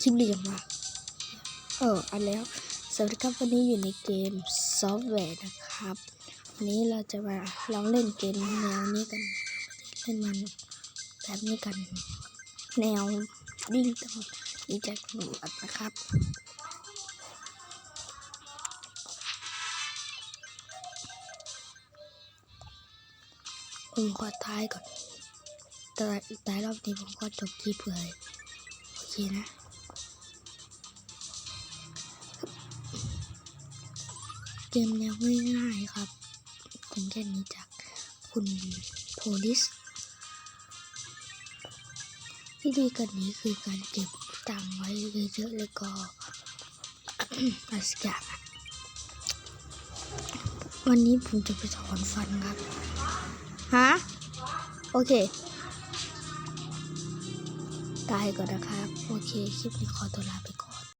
คลิปดีจังวะเอออันแล้วสวัสดีครับวันนี้อยู่ในเกมซอฟต์แวร์นะครับ วันนี้เราจะมาลองเล่นเกมแนวนี้กัน เล่นมันแบบนี้กัน แนววิ่งตำรวจหนีจตำรวจนะครับผมขอท้ายก่อนแต่แต่รอบนี้ผมก็จบคลิปเลยโอเคนะ เกมแนวง่ายๆครับเป็นแค่นี้จากคุณโพลิสวิธีการนี้คือการเก็บตังไว้เยอะๆแล้วก็อะไรสักอย่างวันนี้ผมจะไปถอนฟันครับ ฮะ โอเค ตายก่อนนะครับ โอเค คลิปนี้ขอตัวลาไปก่อน